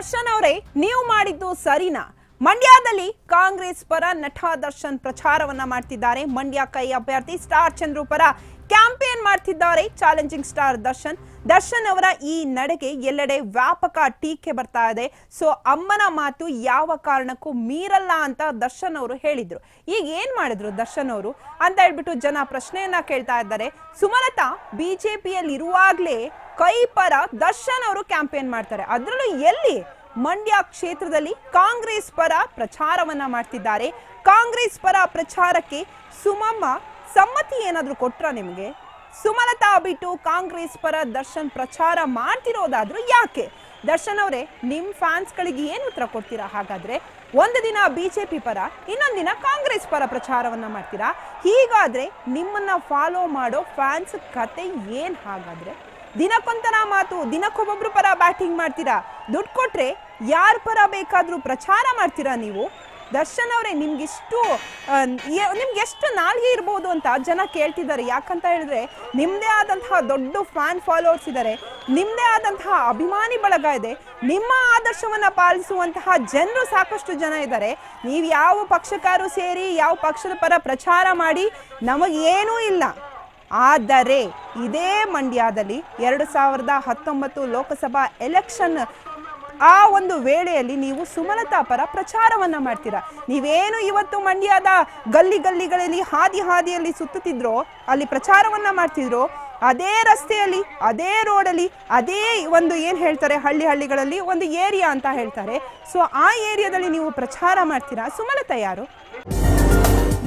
ದರ್ಶನ್ ಅವರೇ, ನೀವು ಮಾಡಿದ್ದು ಸರಿನಾ? ಮಂಡ್ಯದಲ್ಲಿ ಕಾಂಗ್ರೆಸ್ ಪರ ನಟ ದರ್ಶನ್ ಪ್ರಚಾರವನ್ನ ಮಾಡ್ತಿದ್ದಾರೆ. ಮಂಡ್ಯ ಕೈ ಅಭ್ಯರ್ಥಿ ಸ್ಟಾರ್ ಚಂದ್ರು ಪರ ಕ್ಯಾಂಪೇನ್ ಮಾಡ್ತಿದ್ದಾರೆ ಚಾಲೆಂಜಿಂಗ್ ಸ್ಟಾರ್ ದರ್ಶನ್. ದರ್ಶನ್ ಅವರ ಈ ನಡೆಗೆ ಎಲ್ಲೆಡೆ ವ್ಯಾಪಕ ಟೀಕೆ ಬರ್ತಾ ಇದೆ. ಸೊ, ಅಮ್ಮನ ಮಾತು ಯಾವ ಕಾರಣಕ್ಕೂ ಮೀರಲ್ಲ ಅಂತ ದರ್ಶನ್ ಅವರು ಹೇಳಿದ್ರು. ಈಗ ಏನ್ ಮಾಡಿದ್ರು ದರ್ಶನ್ ಅವರು? ಅಂತ ಹೇಳ್ಬಿಟ್ಟು ಜನ ಪ್ರಶ್ನೆಯನ್ನ ಕೇಳ್ತಾ ಇದ್ದಾರೆ. ಸುಮಲತಾ ಬಿಜೆಪಿಯಲ್ಲಿ ಇರುವಾಗ್ಲೇ ಕೈ ಪರ ದರ್ಶನ್ ಅವರು ಕ್ಯಾಂಪೇನ್ ಮಾಡ್ತಾರೆ. ಅದರಲ್ಲೂ ಎಲ್ಲಿ? ಮಂಡ್ಯ ಕ್ಷೇತ್ರದಲ್ಲಿ ಕಾಂಗ್ರೆಸ್ ಪರ ಪ್ರಚಾರವನ್ನ ಮಾಡ್ತಿದ್ದಾರೆ. ಕಾಂಗ್ರೆಸ್ ಪರ ಪ್ರಚಾರಕ್ಕೆ ಸುಮಮ್ಮ ಸಮ್ಮತಿ ಏನಾದರೂ ಕೊಟ್ರ ನಿಮಗೆ? ಸುಮಲತಾ ಬಿಟ್ಟು ಕಾಂಗ್ರೆಸ್ ಪರ ದರ್ಶನ್ ಪ್ರಚಾರ ಮಾಡ್ತಿರೋದಾದ್ರೂ ಯಾಕೆ? ದರ್ಶನ್ ಅವರೇ, ನಿಮ್ ಫ್ಯಾನ್ಸ್ಗಳಿಗೆ ಏನು ಉತ್ತರ ಕೊಡ್ತೀರಾ? ಹಾಗಾದ್ರೆ ಒಂದು ದಿನ ಬಿಜೆಪಿ ಪರ, ಇನ್ನೊಂದು ದಿನ ಕಾಂಗ್ರೆಸ್ ಪರ ಪ್ರಚಾರವನ್ನ ಮಾಡ್ತೀರಾ? ಹೀಗಾದ್ರೆ ನಿಮ್ಮನ್ನ ಫಾಲೋ ಮಾಡೋ ಫ್ಯಾನ್ಸ್ ಕತೆ ಏನ್? ಹಾಗಾದ್ರೆ ದಿನಕ್ಕೊಂಥರ ಮಾತು, ದಿನಕ್ಕೊಬ್ಬೊಬ್ರು ಪರ ಬ್ಯಾಟಿಂಗ್ ಮಾಡ್ತೀರಾ? ದುಡ್ಡು ಕೊಟ್ಟರೆ ಯಾರ ಪರ ಬೇಕಾದರೂ ಪ್ರಚಾರ ಮಾಡ್ತೀರಾ ನೀವು? ದರ್ಶನ್ ಅವರೇ, ನಿಮ್ಗೆಷ್ಟು ನಿಮ್ಗೆ ಎಷ್ಟು ನಾಲ್ಗೆ ಇರ್ಬೋದು ಅಂತ ಜನ ಕೇಳ್ತಿದ್ದಾರೆ. ಯಾಕಂತ ಹೇಳಿದ್ರೆ ನಿಮ್ಮದೇ ಆದಂತಹ ದೊಡ್ಡ ಫ್ಯಾನ್ ಫಾಲೋವರ್ಸ್ ಇದ್ದಾರೆ ನಿಮ್ಮದೇ ಆದಂತಹ ಅಭಿಮಾನಿ ಬಳಗ ಇದೆ. ನಿಮ್ಮ ಆದರ್ಶವನ್ನು ಪಾಲಿಸುವಂತಹ ಜನರು ಸಾಕಷ್ಟು ಜನ ಇದ್ದಾರೆ ನೀವು ಯಾವ ಪಕ್ಷಕಾರು ಸೇರಿ ಯಾವ ಪಕ್ಷದ ಪರ ಪ್ರಚಾರ ಮಾಡಿ, ನಮಗೇನೂ ಇಲ್ಲ. ಆದರೆ ಇದೇ ಮಂಡ್ಯದಲ್ಲಿ ಎರಡು ಸಾವಿರದ ಹತ್ತೊಂಬತ್ತು ಲೋಕಸಭಾ ಎಲೆಕ್ಷನ್, ಆ ಒಂದು ವೇಳೆಯಲ್ಲಿ ನೀವು ಸುಮಲತಾ ಪರ ಪ್ರಚಾರವನ್ನ ಮಾಡ್ತೀರಾ? ನೀವೇನು ಇವತ್ತು ಮಂಡ್ಯದ ಗಲ್ಲಿ ಗಲ್ಲಿಗಳಲ್ಲಿ, ಹಾದಿ ಹಾದಿಯಲ್ಲಿ ಸುತ್ತುತ್ತಿದ್ರೋ, ಅಲ್ಲಿ ಪ್ರಚಾರವನ್ನ ಮಾಡ್ತಿದ್ರೋ, ಅದೇ ರಸ್ತೆಯಲ್ಲಿ, ಅದೇ ರೋಡಲ್ಲಿ, ಅದೇ ಒಂದು ಏನು ಹೇಳ್ತಾರೆ, ಹಳ್ಳಿ ಹಳ್ಳಿಗಳಲ್ಲಿ ಒಂದು ಏರಿಯಾ ಅಂತ ಹೇಳ್ತಾರೆ. ಸೊ ಆ ಏರಿಯಾದಲ್ಲಿ ನೀವು ಪ್ರಚಾರ ಮಾಡ್ತೀರಾ? ಸುಮಲತಾ ಯಾರು?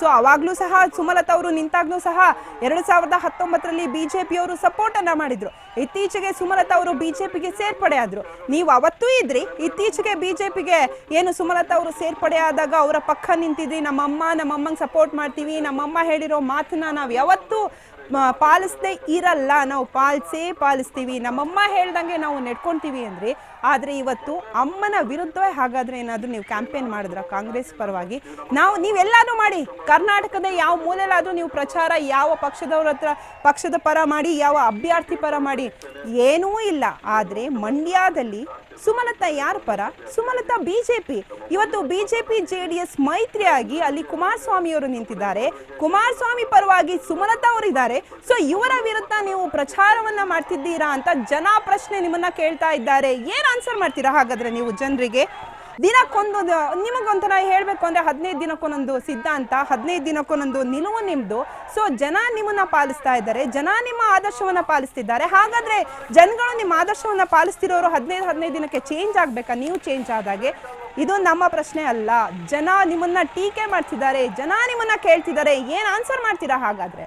ಸೊ ಅವಾಗ್ಲೂ ಸಹ ಸುಮಲತಾ ಅವರು ನಿಂತಾಗ್ಲೂ ಸಹ ಎರಡು ಸಾವಿರದ ಹತ್ತೊಂಬತ್ತರಲ್ಲಿ ಬಿಜೆಪಿಯವರು ಸಪೋರ್ಟ್ ಅನ್ನ ಮಾಡಿದ್ರು. ಇತ್ತೀಚೆಗೆ ಸುಮಲತಾ ಅವರು ಬಿಜೆಪಿಗೆ ಸೇರ್ಪಡೆ ಆದರು. ನೀವು ಅವತ್ತೂ ಇದ್ರಿ, ಇತ್ತೀಚೆಗೆ ಬಿಜೆಪಿಗೆ ಏನು ಸುಮಲತಾ ಅವರು ಸೇರ್ಪಡೆ ಆದಾಗ ಅವರ ಪಕ್ಕ ನಿಂತಿದ್ರಿ, ನಮ್ಮಮ್ಮ, ನಮ್ಮಮ್ಮಂಗೆ ಸಪೋರ್ಟ್ ಮಾಡ್ತೀವಿ, ನಮ್ಮಮ್ಮ ಹೇಳಿರೋ ಮಾತನ್ನ ನಾವು ಯಾವತ್ತೂ ಪಾಲಿಸದೇ ಇರಲ್ಲ. ನಾವು ಪಾಲಿಸೇ ಪಾಲಿಸ್ತೀವಿ. ನಮ್ಮಮ್ಮ ಹೇಳ್ದಂಗೆ ನಾವು ನೆಡ್ಕೊತೀವಿ ಅಂದ್ರೆ. ಆದರೆ ಇವತ್ತು ಅಮ್ಮನ ವಿರುದ್ಧವೇ ಹಾಗಾದ್ರೆ ಏನಾದರೂ ನೀವು ಕ್ಯಾಂಪೇನ್ ಮಾಡಿದ್ರ ಕಾಂಗ್ರೆಸ್ ಪರವಾಗಿ? ನಾವು ನೀವೆಲ್ಲಾನು ಮಾಡಿ ಕರ್ನಾಟಕದ ಯಾವ ಮೂಲೆಯಲ್ಲಾದರೂ ನೀವು ಪ್ರಚಾರ, ಯಾವ ಪಕ್ಷದವ್ರ ಹತ್ರ, ಪಕ್ಷದ ಪರ ಮಾಡಿ, ಯಾವ ಅಭ್ಯರ್ಥಿ ಪರ ಮಾಡಿ ಏನೂ ಇಲ್ಲ. ಆದರೆ ಮಂಡ್ಯದಲ್ಲಿ ಸುಮಲತಾ ಯಾರ ಪರ? ಸುಮಲತಾ ಬಿಜೆಪಿ. ಇವತ್ತು ಬಿಜೆಪಿ ಜೆ ಡಿ ಎಸ್ ಮೈತ್ರಿಯಾಗಿ ಅಲ್ಲಿ ಕುಮಾರಸ್ವಾಮಿಯವರು ನಿಂತಿದ್ದಾರೆ. ಕುಮಾರಸ್ವಾಮಿ ಪರವಾಗಿ ಸುಮಲತಾ ಅವರು ಇದ್ದಾರೆ. ಸೊ ಇವರ ವಿರುದ್ಧ ನೀವು ಪ್ರಚಾರವನ್ನ ಮಾಡ್ತಿದ್ದೀರಾ ಅಂತ ಜನ ಪ್ರಶ್ನೆ ನಿಮ್ಮನ್ನ ಕೇಳ್ತಾ ಇದ್ದಾರೆ. ಏನು ಆನ್ಸರ್ ಮಾಡ್ತೀರಾ ಹಾಗಾದ್ರೆ ನೀವು ಜನರಿಗೆ? ದಿನಕ್ಕೊಂದು ನಿಮಗೊಂಥರ ಹೇಳಬೇಕು ಅಂದರೆ ಹದಿನೈದು ದಿನಕ್ಕೊಂದೊಂದು ಸಿದ್ಧಾಂತ, ಹದಿನೈದು ದಿನಕ್ಕೊಂದೊಂದು ನಿಲುವು ನಿಮ್ಮದು ಸೊ ಜನ ನಿಮ್ಮನ್ನು ಪಾಲಿಸ್ತಾ ಇದ್ದಾರೆ. ಜನ ನಿಮ್ಮ ಆದರ್ಶವನ್ನು ಪಾಲಿಸ್ತಿದ್ದಾರೆ. ಹಾಗಾದರೆ ಜನಗಳು ನಿಮ್ಮ ಆದರ್ಶವನ್ನು ಪಾಲಿಸ್ತಿರೋರು ಹದಿನೈದು ಹದಿನೈದು ದಿನಕ್ಕೆ ಚೇಂಜ್ ಆಗಬೇಕಾ? ನೀವು ಚೇಂಜ್ ಆದಾಗೆ? ಇದು ನಮ್ಮ ಪ್ರಶ್ನೆ ಅಲ್ಲ. ಜನ ನಿಮ್ಮನ್ನು ಟೀಕೆ ಮಾಡ್ತಿದ್ದಾರೆ. ಜನ ನಿಮ್ಮನ್ನು ಕೇಳ್ತಿದ್ದಾರೆ. ಏನು ಆನ್ಸರ್ ಮಾಡ್ತೀರಾ ಹಾಗಾದ್ರೆ?